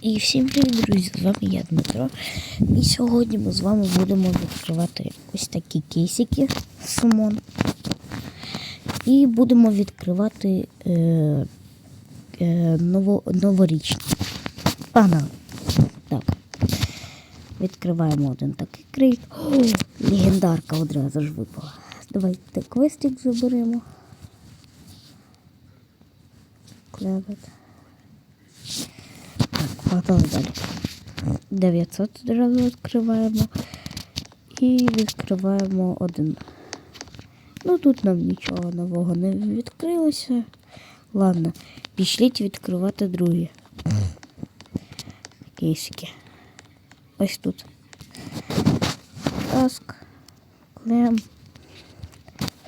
І всім привіт, друзі! З вами я Дмитро. І сьогодні ми з вами будемо відкривати ось такі кейсики Симон. І будемо відкривати е, е, ново, новорічні. Погнали. Так. Відкриваємо один такий крейт. О, легендарка одразу ж випала. Давайте квестик заберемо. Клевет. Погнали далі. 900 одразу відкриваємо. І відкриваємо один. Ну тут нам нічого нового не відкрилося. Ладно, пішліть відкривати другі. Кейсики. Ось тут. Таск. Клем.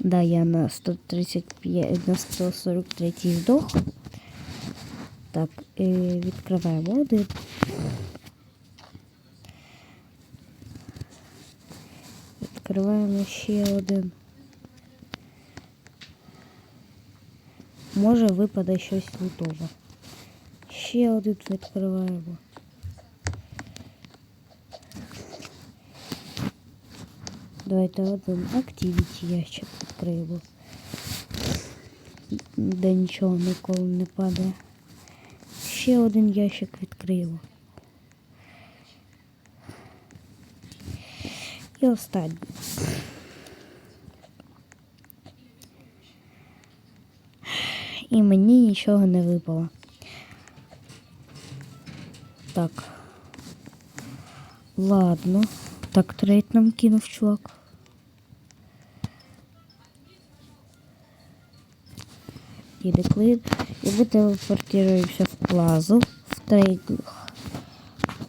Да, я на 135, на 143 здох. Так, відкриваємо один. Відкриваємо ще один. Може випаде щось лутове. Ще один відкриваємо. Давайте один активіті ящик відкриємо. Де нічого ніколи не падає. Ще один ящик відкриємо. І останній. І мені нічого не випало. Так. Ладно. Так, трейд нам кинув чувак. И деклин. И мы телепортируемся в плазу. В трейдинг.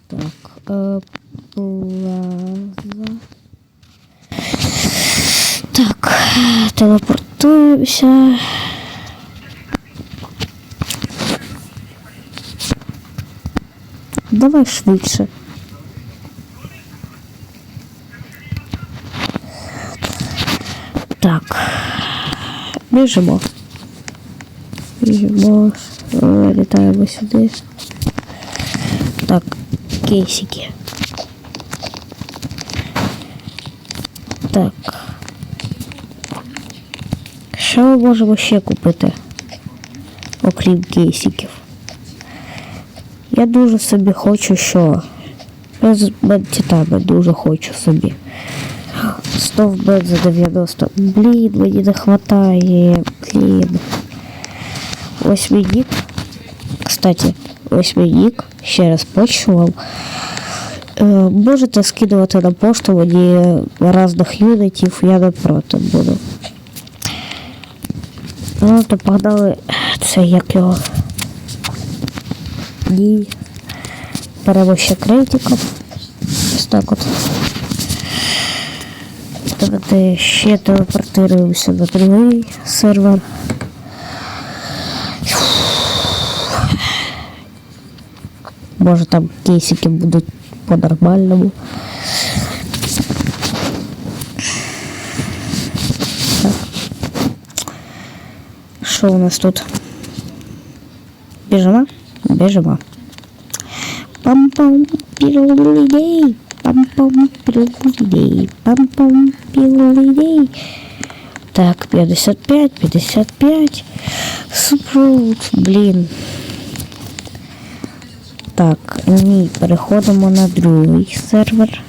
Так. Э, плаза. Так. Телепортуемся. Давай швидше. Так. Біжимо. Біжимо. Літаємо сюди. Так, кейсики. Так. Що ми можемо ще купити? Окрім кейсиків. Я дуже собі хочу що. Без титами дуже хочу собі. 100 в бет за 90. Блін, мені не хватає. Блін. Ось мій. Кстати, ось мій нік. Ще раз почував. Е, можете скидувати на пошту мені разних юнітів, я не проти буду. Ну, то погнали. Це як його. Ні. Беремо ще кредитиком. Ось так от. Давайте ще телепортируємося на другий сервер. Може там кейсики будуть по-нормальному. Так. Що у нас тут? Біжимо? Біжимо. Пам-пам, пірулідей. Пам-пам, пірулідей. Пам-пам, пірулідей. Так, 55, 55. Супрут, блін. Так, ні, переходимо на другий сервер.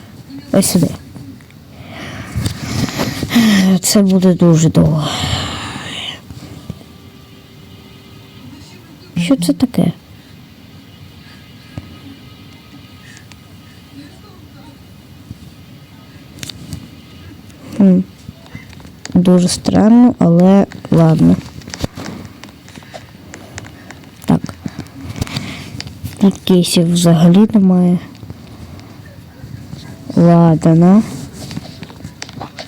Ось сюди. Це буде дуже довго. Що це таке? Дуже странно, але ладно. Так. Тут кейсів взагалі немає. Ладно. Так.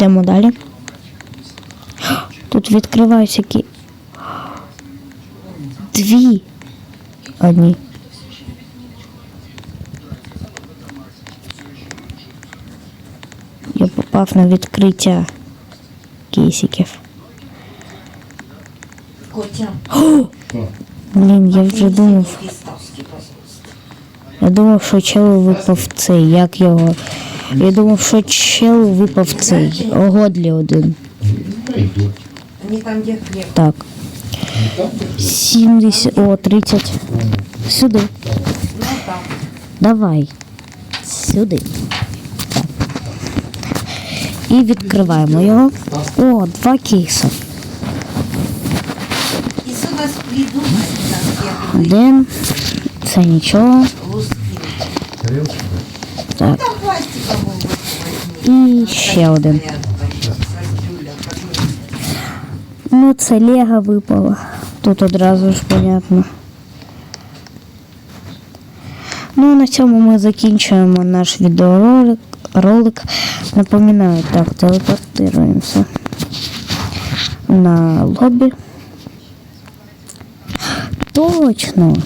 Йдемо далі. Тут відкриваються які. Дві. Одні. Я попав на відкриття кейсиків. Котя, Блін, я вже думав. Я думав, що челу випав цей, як його. Я думав, що челу випав цей. Огодлі один. Так. 70, о, 30. Сюди. Давай. Сюди. Так. І відкриваємо його. О, два кейси. Один. Це нічого. Так. І ще один. Ну, це Лего випало. Тут одразу ж понятно. Ну, а на цьому ми закінчуємо наш відеоролик. Ролик. Напоминаю, так, телепортуємося на лобі. Точно.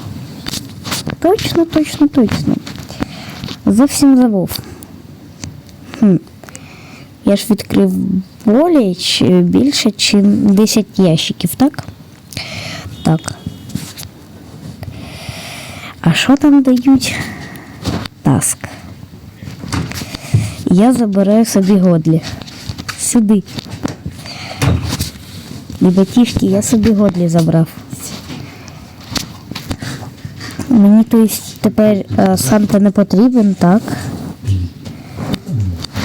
Точно, точно, точно. Зовсім забув. Я ж відкрив болі чи більше, ніж 10 ящиків, так? Так. А що там дають? Таск. Я забираю собі годлі. Сюди. Ребятішки, я собі годлі забрав. Мені то есть, тепер е, Санта не потрібен, так?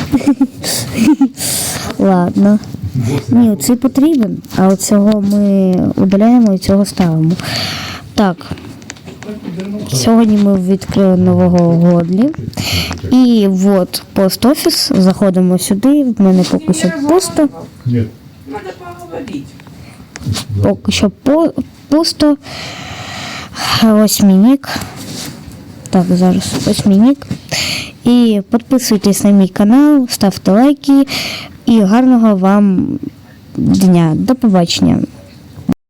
Ладно. Ні, цей потрібен, а от цього ми удаляємо і цього ставимо. Так. Сьогодні ми відкрили нового Годлі. І от пост офіс. Заходимо сюди. В мене поки що пусто. Поки що по- пусто. Ось мій нік. Так, зараз ось мій нік. І підписуйтесь на мій канал, ставте лайки і гарного вам дня. До побачення.